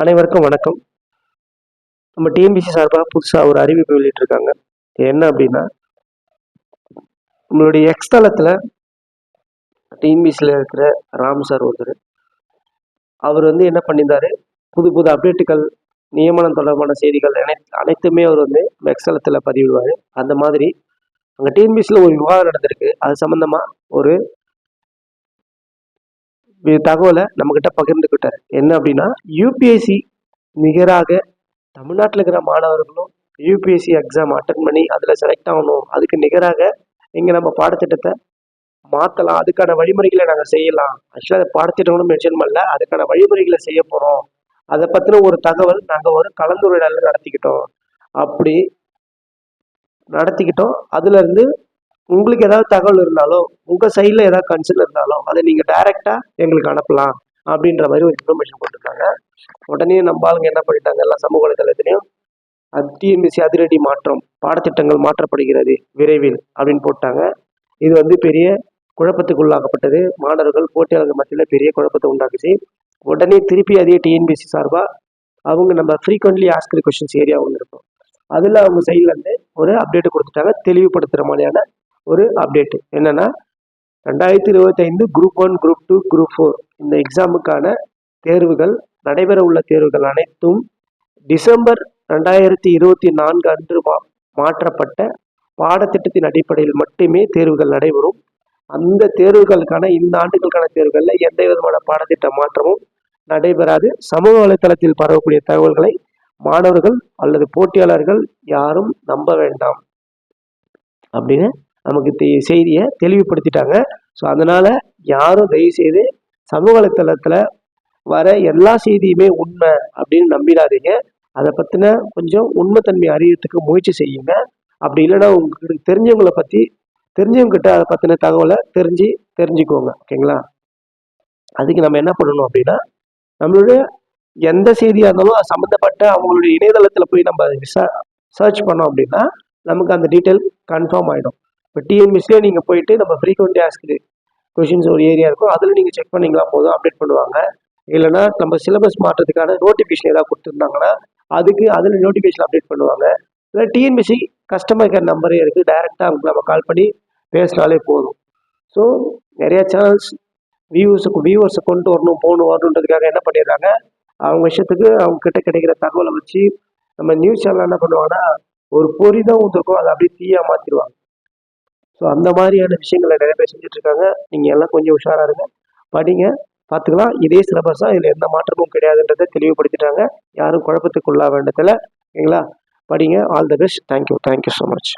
அனைவருக்கும் வணக்கம். நம்ம டிஎம்பிசி சார்பாக புதுசாக ஒரு அறிவிப்பு வெளியிட்டிருக்காங்க. என்ன அப்படின்னா நம்மளுடைய எக்ஸ் தளத்தில் டிஎம்பிசியில் இருக்கிற ராம் சார் ஒருத்தர். அவர் வந்து என்ன பண்ணியிருந்தாரு? புது புது அப்டேட்டுகள் நியமனம் தொடர்பான செய்திகள் அனை அனைத்துமே அவர் வந்து எக்ஸ் தளத்தில் பதிவிடுவார். அந்த மாதிரி அங்கே டிஎன்பிசியில் ஒரு விவாதம் நடந்திருக்கு. அது சம்மந்தமாக ஒரு தகவலை நம்மக்கிட்ட பகிர்ந்துக்கிட்டார். என்ன அப்படின்னா யூபிஎஸ்சி நிகராக தமிழ்நாட்டில் இருக்கிற மாணவர்களும் யூபிஎஸ்சி எக்ஸாம் அட்டன் பண்ணி அதில் செலக்ட் ஆகணும். அதுக்கு நிகராக இங்கே நம்ம பாடத்திட்டத்தை மாற்றலாம். அதுக்கான வழிமுறைகளை நாங்கள் செய்யலாம். ஆக்சுவலாக அது பாடத்திட்டங்களும் மென்ஷன் பண்ணல. அதுக்கான வழிமுறைகளை செய்ய போகிறோம் அதை பற்றின ஒரு தகவல் நாங்கள் ஒரு கலந்துரையாடல் நடத்திக்கிட்டோம். அப்படி நடத்திக்கிட்டோம். அதுலேருந்து உங்களுக்கு ஏதாவது தகவல் இருந்தாலும் உங்கள் சைடில் ஏதாவது கன்சர்ன் இருந்தாலும் அதை நீங்கள் டைரெக்டாக எங்களுக்கு அனுப்பலாம் அப்படின்ற மாதிரி ஒரு இன்ஃபர்மேஷன் போட்டிருக்காங்க உடனே நம்ம ஆளுங்க என்ன பண்ணிட்டாங்க? எல்லாம் சமூக வலைதளத்திலையும் டிஎன்பிசி அதிரடி மாற்றம் பாடத்திட்டங்கள் மாற்றப்படுகிறது விரைவில் அப்படின்னு போட்டாங்க. இது வந்து பெரிய குழப்பத்துக்கு உள்ளாக்கப்பட்டது. மாணவர்கள் போட்டியாளர்கள் மத்தியில் பெரிய குழப்பத்தை உண்டாக்குச்சு. உடனே திருப்பி அதே டிஎன்பிசி சார்பாக அவங்க நம்ம ஃப்ரீக்வெண்ட்லி ஆஸ்கர் கொஷின்ஸ் ஏரியா ஒன்று இருக்கும். அதில் அவங்க சைட்லேருந்து ஒரு அப்டேட் கொடுத்துட்டாங்க. தெளிவுபடுத்துகிற மாதிரியான ஒரு அப்டேட் என்னன்னா ரெண்டாயிரத்தி இருபத்தைந்து group one group two group four இந்த எக்ஸாமுக்கான தேர்வுகள் நடைபெற உள்ள தேர்வுகள் அனைத்தும் டிசம்பர் ரெண்டாயிரத்தி இருபத்தி நான்கு அன்று மா மாற்றப்பட்ட பாடத்திட்டத்தின் அடிப்படையில் மட்டுமே தேர்வுகள் நடைபெறும். அந்த தேர்வுகளுக்கான இந்த ஆண்டுகளுக்கான தேர்வுகளில் எந்த விதமான பாடத்திட்ட மாற்றமும் நடைபெறாது. சமூக வலைதளத்தில் பரவக்கூடிய தகவல்களை மாணவர்கள் அல்லது போட்டியாளர்கள் யாரும் நம்ப வேண்டாம். அப்படின்னு நமக்கு தே செய்தியை தெளிவுபடுத்திட்டாங்க. ஸோ அதனால் யாரும் தயவுசெய்து சமூக வலைத்தளத்தில் வர எல்லா செய்தியுமே உண்மை அப்படின்னு நம்பிடாதீங்க. அதை பற்றின கொஞ்சம் உண்மைத்தன்மை அறியறதுக்கு முயற்சி செய்யுங்க. அப்படி இல்லைன்னா உங்களுக்கு தெரிஞ்சவங்கள பற்றி தெரிஞ்சவங்ககிட்ட அதை பற்றின தகவலை தெரிஞ்சு தெரிஞ்சுக்கோங்க. ஓகேங்களா? அதுக்கு நம்ம என்ன பண்ணணும் அப்படின்னா நம்மளுடைய எந்த செய்தியாக இருந்தாலும் அது சம்மந்தப்பட்ட அவங்களுடைய இணையதளத்தில் போய் நம்ம சர்ச் பண்ணோம் அப்படின்னா நமக்கு அந்த டீட்டெயில் கன்ஃபார்ம் ஆகிடும் இப்போ டிஎன்பிசிலே நீங்கள் போயிட்டு நம்ம ஃப்ரீக்வெண்ட்டி ஆஸ்க்கு கொஷின்ஸ் ஒரு ஏரியா இருக்கும். அதில் நீங்கள் செக் பண்ணிங்களா? போதும் அப்டேட் பண்ணுவாங்க. இல்லைன்னா நம்ம சிலபஸ் மாற்றத்துக்கான நோட்டிஃபிகேஷன் ஏதாவது கொடுத்துருந்தாங்கன்னா அதுக்கு அதில் நோட்டிஃபிகேஷன் அப்டேட் பண்ணுவாங்க. இல்லை டிஎன்பிசி கஸ்டமர் கேர் நம்பரே இருக்குது டைரெக்டாக அவங்களுக்கு நம்ம கால் பண்ணி பேசினாலே போதும். ஸோ நிறையா சேனல்ஸ் வியூஸுக்கு வியூவர்ஸை கொண்டு வரணும் போகணும் வரணுன்றதுக்காக என்ன பண்ணிடுறாங்க? அவங்க விஷயத்துக்கு அவங்க கிட்ட கிடைக்கிற தகவலை வச்சு நம்ம நியூஸ் சேனல் என்ன பண்ணுவாங்கன்னா ஒரு பொறி தான் ஊற்றுருக்கோம் அதை அப்படியே தீயாக மாற்றிடுவாங்க ஸோ அந்த மாதிரியான விஷயங்களை நிறைய பேர் செஞ்சுட்டு இருக்காங்க நீங்கள் எல்லாம் கொஞ்சம் உஷாராக இருங்க. படிங்க பார்த்துக்கலாம் இதே சிலபஸாக இதில் எந்த மாற்றமும் கிடையாதுன்றதை தெளிவுபடுத்திட்டாங்க. யாரும் குழப்பத்துக்குள்ளா வேண்டதில்லை ஓகேங்களா? படிங்க. All the best thank you thank you so much